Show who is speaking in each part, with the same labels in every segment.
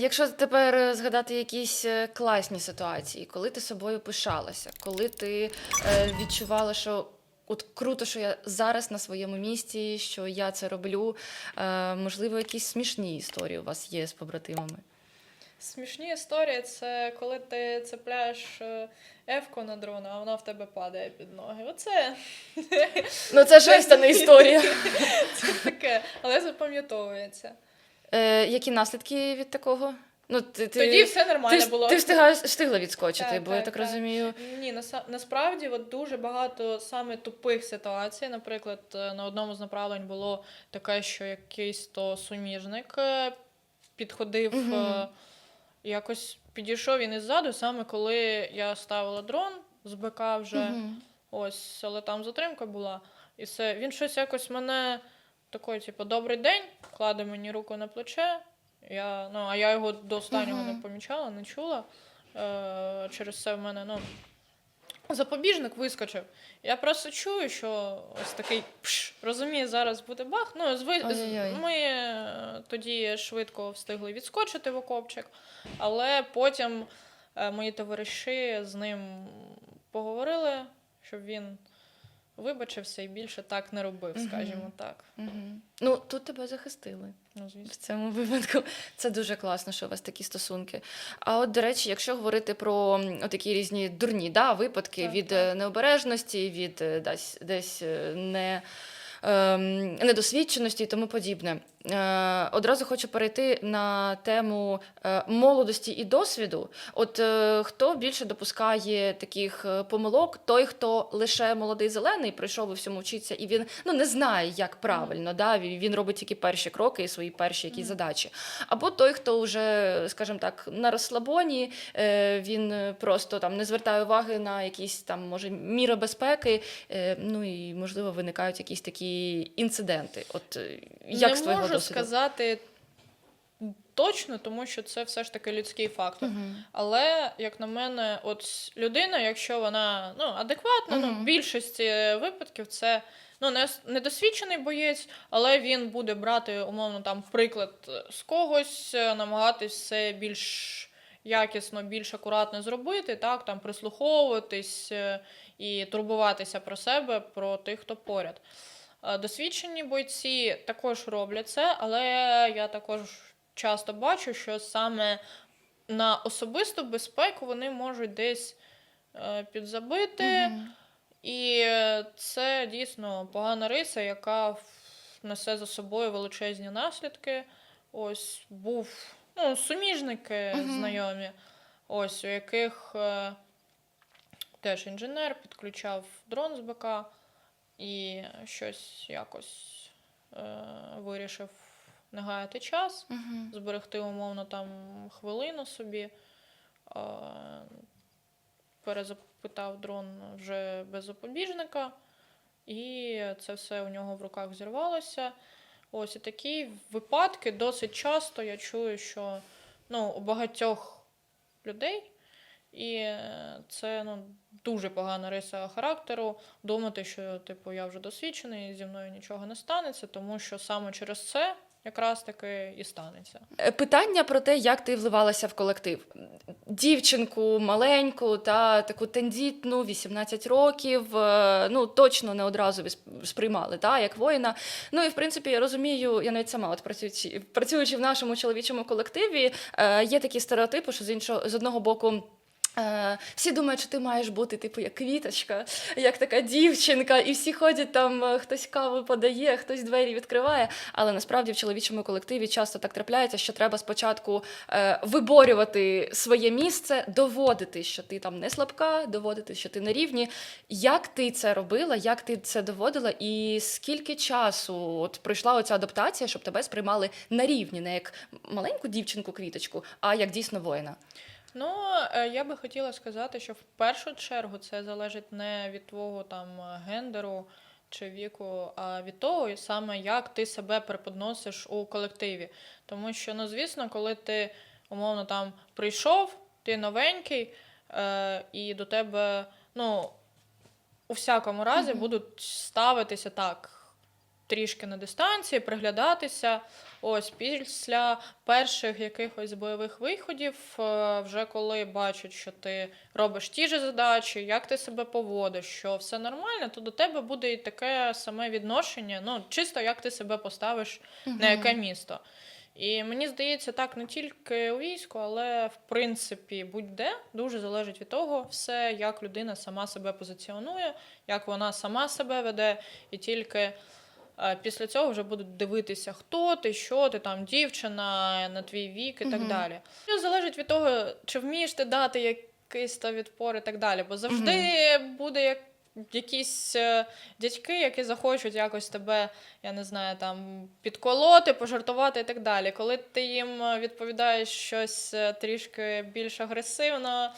Speaker 1: якщо тепер згадати якісь е, класні ситуації, коли ти собою пишалася, коли ти е, відчувала, що от круто, що я зараз на своєму місці, що я це роблю. Е, можливо, якісь смішні історії у вас є з побратимами.
Speaker 2: Смішні історії це коли ти цепляєш ефку на дрона, а вона в тебе падає під ноги. Оце
Speaker 1: Ну, це жестяна історія.
Speaker 2: це таке, але запам'ятовується.
Speaker 1: Е, які наслідки від такого? Ну, ти, ти,
Speaker 2: Тоді все нормально
Speaker 1: ж-
Speaker 2: було.
Speaker 1: ти встигаєш, встигла відскочити,
Speaker 2: Так,
Speaker 1: бо я
Speaker 2: так,
Speaker 1: так
Speaker 2: так.
Speaker 1: розумію.
Speaker 2: Ні, насправді от дуже багато саме тупих ситуацій. Наприклад, е, на одному з направлень було таке, що якийсь то суміжник е, підходив, е, якось підійшов він іззаду, саме коли я ставила дрон з БК вже.
Speaker 1: Мгм.
Speaker 2: Ось, але там затримка була. І все. Він щось якось мене такий, типу, добрий день, кладе мені руку на плече. Я, ну, а я його до останнього не помічала, не чула. Е, через це в мене, ну. Запобіжник вискочив. Я просто чую, що ось такий пш, розумію, зараз буде бах. Ну, зви...
Speaker 1: Ой-ой-ой.
Speaker 2: ми е, тоді швидко встигли відскочити в окопчик, але потім е, мої товариші з ним поговорили, щоб він вибачився і більше так не робив, скажімо так.
Speaker 1: Ну, тут тебе захистили.
Speaker 2: Ну,
Speaker 1: В цьому випадку це дуже класно, що у вас такі стосунки. А от, до речі, якщо говорити про такі різні дурні да, випадки
Speaker 2: Так,
Speaker 1: від
Speaker 2: так.
Speaker 1: е, необережності, від е, десь, десь е, не, ем, недосвідченості і тому подібне. Е, одразу хочу перейти на тему е, молодості і досвіду. От е, хто більше допускає таких помилок, той, хто лише молодий зелений, прийшов і всьому вчиться, і він ну не знає, як правильно. Да? Він, робить тільки перші кроки і свої перші якісь задачі. Або той, хто вже, скажімо так, на розслабоні, він просто там не звертає уваги на якісь там, може, міри безпеки, ну і можливо виникають якісь такі інциденти. От як з твоєго
Speaker 2: можу
Speaker 1: досвіду?
Speaker 2: сказати точно, тому що це все ж таки людський фактор.
Speaker 1: Мгм.
Speaker 2: Але, як на мене, от людина, якщо вона ну, адекватна, ну, в більшості випадків це ну, не, недосвідчений боєць, але він буде брати, умовно, там, приклад з когось, е, намагатись все більш якісно, більш акуратно зробити, так, там, прислуховуватись е, і турбуватися про себе, про тих, хто поряд. Е, Досвідчені бойці також роблять це, але я також часто бачу, що саме на особисту безпеку вони можуть десь е, підзабити. І це дійсно погана риса, яка несе за собою величезні наслідки. Ось був ну, суміжники
Speaker 1: Мгм.
Speaker 2: знайомі, ось у яких е, теж інженер підключав дрон з БК і щось якось е, вирішив не гаяти час
Speaker 1: Мгм.
Speaker 2: зберегти умовно там хвилину собі. А, перезапитав дрон вже без запобіжника, і це все у нього в руках зірвалося. Ось і такі випадки досить часто я чую, що ну, у багатьох людей, і е, це ну, дуже погана риса характеру. Думати, що типу я вже досвідчений, зі мною нічого не станеться, тому що саме через це якраз таки і станеться.
Speaker 1: Е, Питання про те, як ти вливалася в колектив. Дівчинку маленьку та таку тендітну, 18 років. е, Ну точно не одразу сприймали, та як воїна. Ну і в принципі я розумію, я навіть сама, от працюючи, працюючи в нашому чоловічому колективі, є такі стереотипи, що з іншого з одного боку. Е, всі думають, що ти маєш бути типу як квіточка, як така дівчинка, і всі ходять там, е, хтось каву подає, хтось двері відкриває. Але насправді в чоловічому колективі часто так трапляється, що треба спочатку е, виборювати своє місце, доводити, що ти там не слабка, доводити, що ти на рівні. Як ти це робила, як ти це доводила, і скільки часу от пройшла оця адаптація, щоб тебе сприймали на рівні, не як маленьку дівчинку-квіточку, а як дійсно воїна?
Speaker 2: Ну, е, я би хотіла сказати, що в першу чергу це залежить не від твого там е, гендеру чи віку, а від того, саме як ти себе преподносиш у колективі. Тому що, ну, звісно, коли ти умовно там прийшов, ти новенький, е, і до тебе, ну, у всякому разі
Speaker 1: Мгм.
Speaker 2: будуть ставитися так трішки на дистанції, приглядатися. Ось після перших якихось бойових виходів, е, вже коли бачать, що ти робиш ті ж задачі, як ти себе поводиш, що все нормально, то до тебе буде і таке саме відношення, ну чисто як ти себе поставиш на яке місто. І мені здається, так не тільки у війську, але в принципі будь-де дуже залежить від того, все, як людина сама себе позиціонує, як вона сама себе веде, і тільки після цього вже будуть дивитися, хто ти, що ти там, дівчина, на твій вік і так
Speaker 1: Мгм.
Speaker 2: далі. Все залежить від того, чи вмієш ти дати якийсь то відпор і так далі. Бо завжди буде як. Якісь е, дядьки, які захочуть якось тебе, я не знаю, там підколоти, пожартувати і так далі. Коли ти їм відповідаєш щось е, трішки більш агресивно,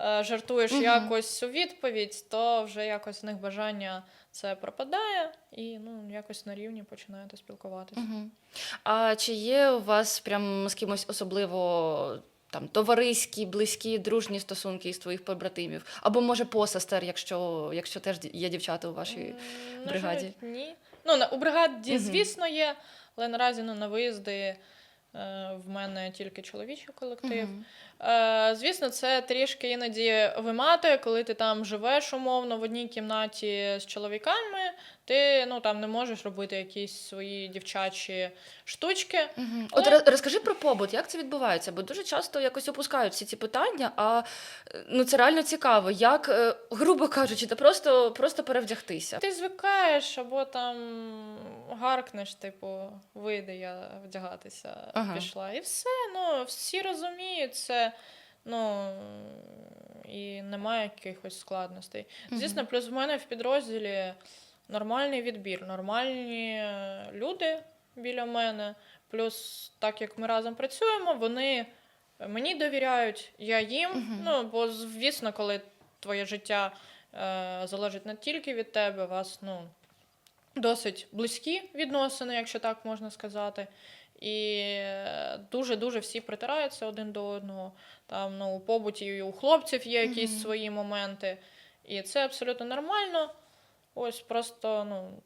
Speaker 2: жартуєш
Speaker 1: Мгм.
Speaker 2: якось у відповідь, то вже якось в них бажання це пропадає, і ну якось на рівні починаєте спілкуватися.
Speaker 1: Мгм. А чи є у вас прям з кимось особливо там товариські, близькі, дружні стосунки із твоїх побратимів? Або може посестер, якщо, якщо теж є дівчата у вашій
Speaker 2: на
Speaker 1: бригаді?
Speaker 2: жаль, ні. Ну, на, у бригаді,
Speaker 1: Мгм.
Speaker 2: звісно, є, але наразі ну, на виїзди е, в мене тільки чоловічий колектив. Е, звісно, це трішки іноді виматує, коли ти там живеш умовно в одній кімнаті з чоловіками, ти ну, там не можеш робити якісь свої дівчачі штучки.
Speaker 1: Мгм.
Speaker 2: Але-
Speaker 1: От розкажи про побут, як це відбувається? Бо дуже часто якось опускають всі ці питання, а е, ну це реально цікаво. Як, е, грубо кажучи, та просто, просто перевдягтися.
Speaker 2: Ти звикаєш або там гаркнеш, типу, вийде я вдягатися,
Speaker 1: Ага.
Speaker 2: пішла. І все. Ну, всі розуміють це. Ну і немає якихось складностей. Звісно, плюс в мене в підрозділі нормальний відбір, нормальні люди біля мене. Плюс, так як ми разом працюємо, вони мені довіряють, я їм.
Speaker 1: Мгм.
Speaker 2: Ну, бо, звісно, коли твоє життя е, залежить не тільки від тебе, вас ну, досить близькі відносини, якщо так можна сказати. І е, дуже-дуже всі притираються один до одного. Там ну, у побуті і у хлопців є якісь
Speaker 1: Мгм.
Speaker 2: свої моменти. І це абсолютно нормально. Ось просто ну,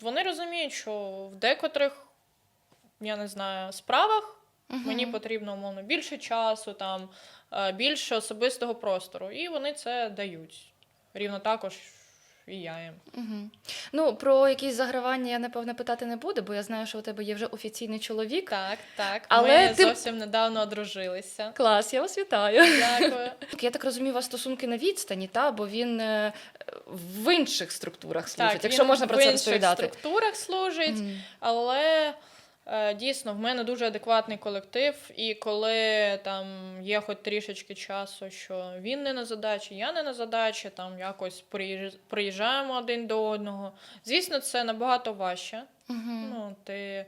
Speaker 2: вони розуміють, що в декотрих, я не знаю, справах
Speaker 1: Мгм.
Speaker 2: мені потрібно умовно більше часу, там, е, більше особистого простору. І вони це дають. Рівно також і я їм.
Speaker 1: Угу. Ну, про якісь загравання я напевно питати не буду, бо я знаю, що у тебе є вже офіційний чоловік.
Speaker 2: Так, так.
Speaker 1: Але
Speaker 2: Ми
Speaker 1: ти-
Speaker 2: зовсім недавно одружилися.
Speaker 1: Клас, я вас вітаю.
Speaker 2: Дякую.
Speaker 1: Я так розумію, у вас стосунки на відстані, та бо він е, в інших структурах служить,
Speaker 2: так,
Speaker 1: якщо
Speaker 2: він
Speaker 1: можна про
Speaker 2: в інших структурах служить,
Speaker 1: Мгм.
Speaker 2: але дійсно в мене дуже адекватний колектив. І коли там є хоч трішечки часу, що він не на задачі, я не на задачі, там якось приїж- приїжджаємо один до одного. Звісно, це набагато важче.
Speaker 1: Мгм.
Speaker 2: Ну, ти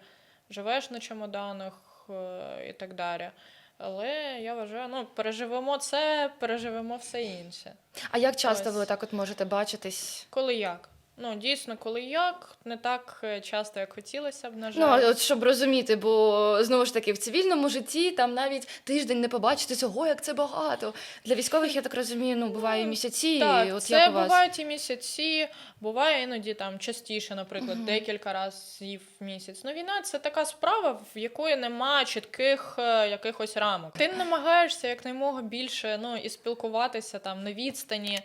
Speaker 2: живеш на чемоданах е, і так далі. Але я вважаю, ну, переживемо це, переживемо все інше.
Speaker 1: А як часто ви так от можете бачитись?
Speaker 2: Коли як? Ну, дійсно, коли як, не так е, часто, як хотілося б, на
Speaker 1: Ну, от щоб розуміти, бо знову ж таки в цивільному житті там навіть тиждень не побачитися, ого, як це багато. Для військових, я так розумію, ну буває і місяці.
Speaker 2: так,
Speaker 1: от
Speaker 2: це
Speaker 1: як у вас?
Speaker 2: бувають і місяці, буває іноді там частіше, наприклад,
Speaker 1: Мгм.
Speaker 2: декілька разів в місяць. Ну, війна це така справа, в якої немає чітких е, якихось рамок. Ти намагаєшся якнаймога більше ну, і спілкуватися там на відстані,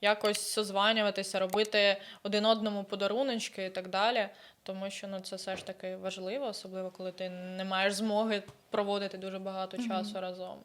Speaker 2: якось созванюватися, робити один одному подаруночки і так далі. Тому що ну, це все ж таки важливо, особливо коли ти не маєш змоги проводити дуже багато часу разом.